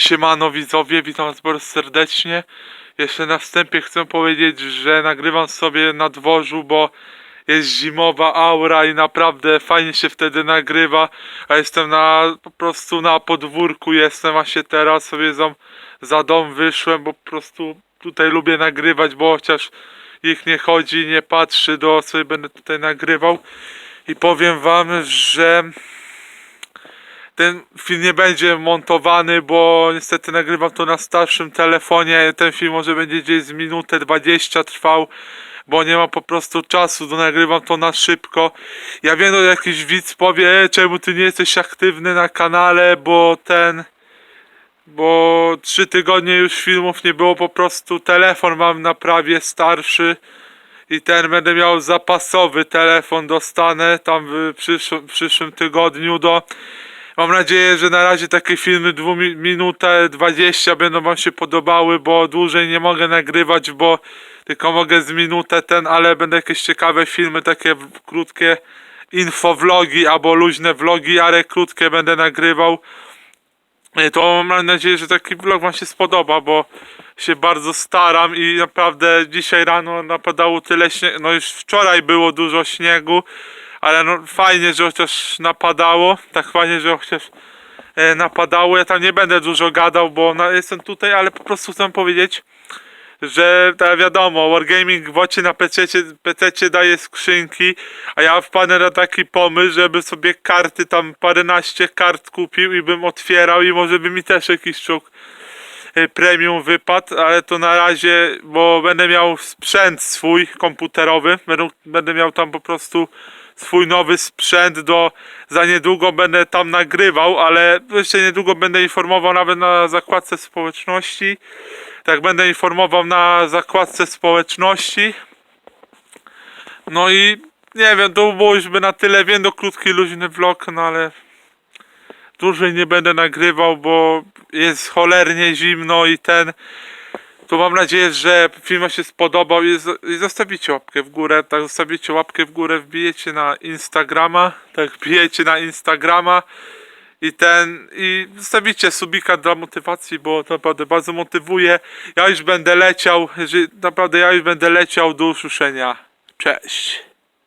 Siemano widzowie, witam was bardzo serdecznie. Jeszcze na wstępie chcę powiedzieć, że nagrywam sobie na dworzu, bo jest zimowa aura i naprawdę fajnie się wtedy nagrywa. A jestem na po prostu na podwórku jestem właśnie teraz sobie za, za dom wyszłem, bo po prostu tutaj lubię nagrywać, bo chociaż ich nie chodzi, nie patrzy, do sobie będę tutaj nagrywał. I powiem wam, że ten film nie będzie montowany, bo niestety nagrywam to na starszym telefonie. Ten film może będzie gdzieś z minutę 20 trwał, bo nie ma po prostu czasu, to nagrywam to na szybko. Ja wiem, że jakiś widz powie, e, czemu ty nie jesteś aktywny na kanale, bo ten... Bo trzy tygodnie już filmów nie było, po prostu telefon mam na prawie starszy i ten będę miał zapasowy telefon dostanę tam w przyszłym tygodniu do Mam nadzieję, że na razie takie filmy 2 minutę 20 będą wam się podobały, bo dłużej nie mogę nagrywać, bo tylko mogę z minutę ten, ale będą jakieś ciekawe filmy, takie krótkie infovlogi albo luźne vlogi, ale krótkie będę nagrywał. E, To mam nadzieję, że taki vlog wam się spodoba, bo się bardzo staram i naprawdę dzisiaj rano napadało tyle śniegu, no już wczoraj było dużo śniegu, ale no fajnie, że chociaż napadało, tak fajnie, że chociaż e, napadało. Ja tam nie będę dużo gadał, bo no, jestem tutaj, ale po prostu chcę powiedzieć, że tak wiadomo, Wargaming w ocie na PC, daje skrzynki, a ja wpadnę na taki pomysł, żeby sobie karty, tam paręnaście kart kupił i bym otwierał i może by mi też jakiś szuk e, premium wypadł, ale to na razie, bo będę miał sprzęt swój komputerowy, będę, będę miał tam po prostu swój nowy sprzęt do, za niedługo będę tam nagrywał, ale jeszcze niedługo będę informował nawet na zakładce społeczności, tak będę informował na zakładce społeczności, no i nie wiem, to było już by na tyle, wiem, do krótki, luźny vlog, no ale dłużej nie będę nagrywał, bo jest cholernie zimno i ten. To mam nadzieję, że film się spodobał i, zostawicie łapkę w górę. Tak, zostawicie łapkę w górę, wbijecie na Instagrama. Tak, wbijecie na Instagrama i ten. I zostawicie subika dla motywacji, bo naprawdę bardzo motywuje. Ja już będę leciał, naprawdę ja już będę leciał do usłyszenia. Cześć.